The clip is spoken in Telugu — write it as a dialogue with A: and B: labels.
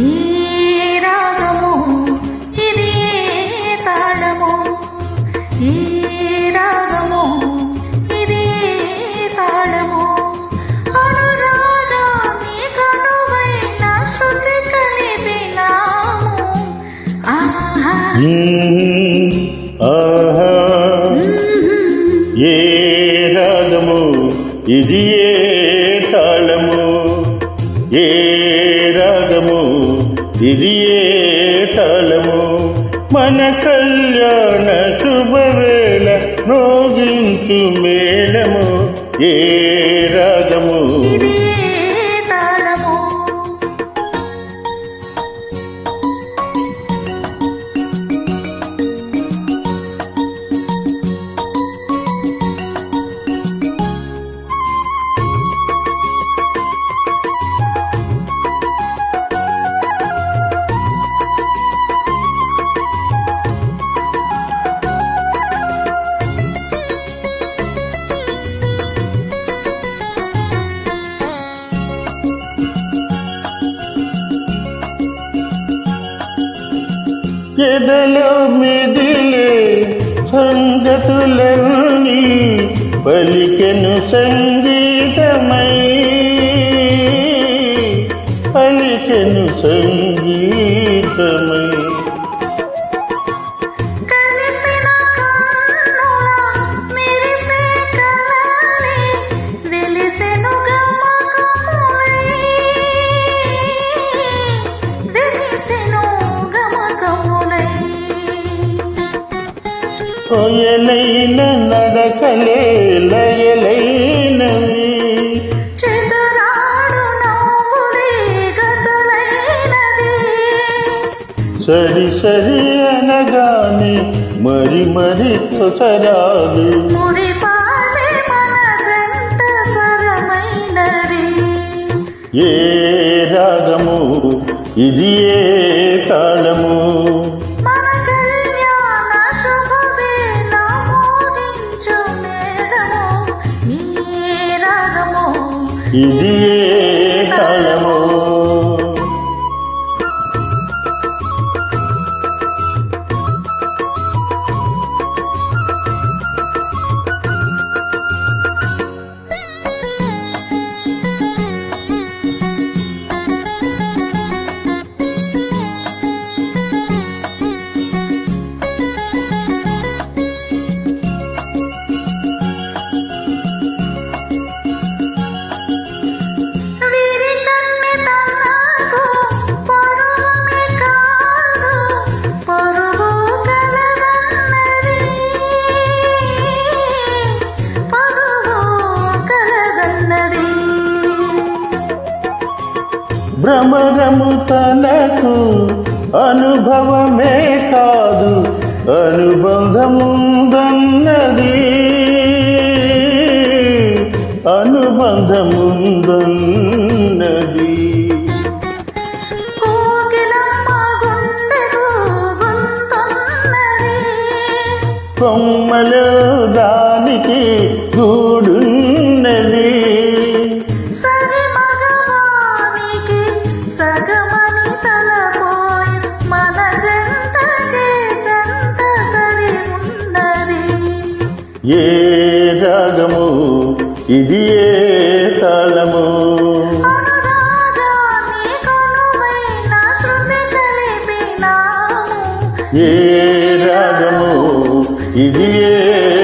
A: ఏ రాగము ఇది ఏ తాళము. ఏ రాగము ఇది ఏ తాళము. అనురాగాన్ని కనువైన శృతి కలిపినాము. ఆహా.
B: మ్మ్. ఆహా. ఏ రాగము ఇది ఏ ఇది ఏ తాళము? మన కళ్యాణ శుభవేళ నోగించు మేళము. ఏ రాగము ఎదలో మెదిలే సంగతులన్నీ పలికెను సంగీతమై. పలికెను
A: సంగీత
B: కొయలైన నడకలే లయలైనవి. సరి సరి అనగానే మరి మరి
A: స్వరమైనది
B: ఏ రాగము? ఇది ఏ తాళము ఇది ఏ తాళము భ్రమరము తనకు అనుభవమే కాదు అనుబంధముందన్నది. అనుబంధముందన్నది. కొమ్మలో దానికి గూడున్నది ఏ రాగము? ఇది ఏ తాళము? ఏ రాగము? ఇది ఏ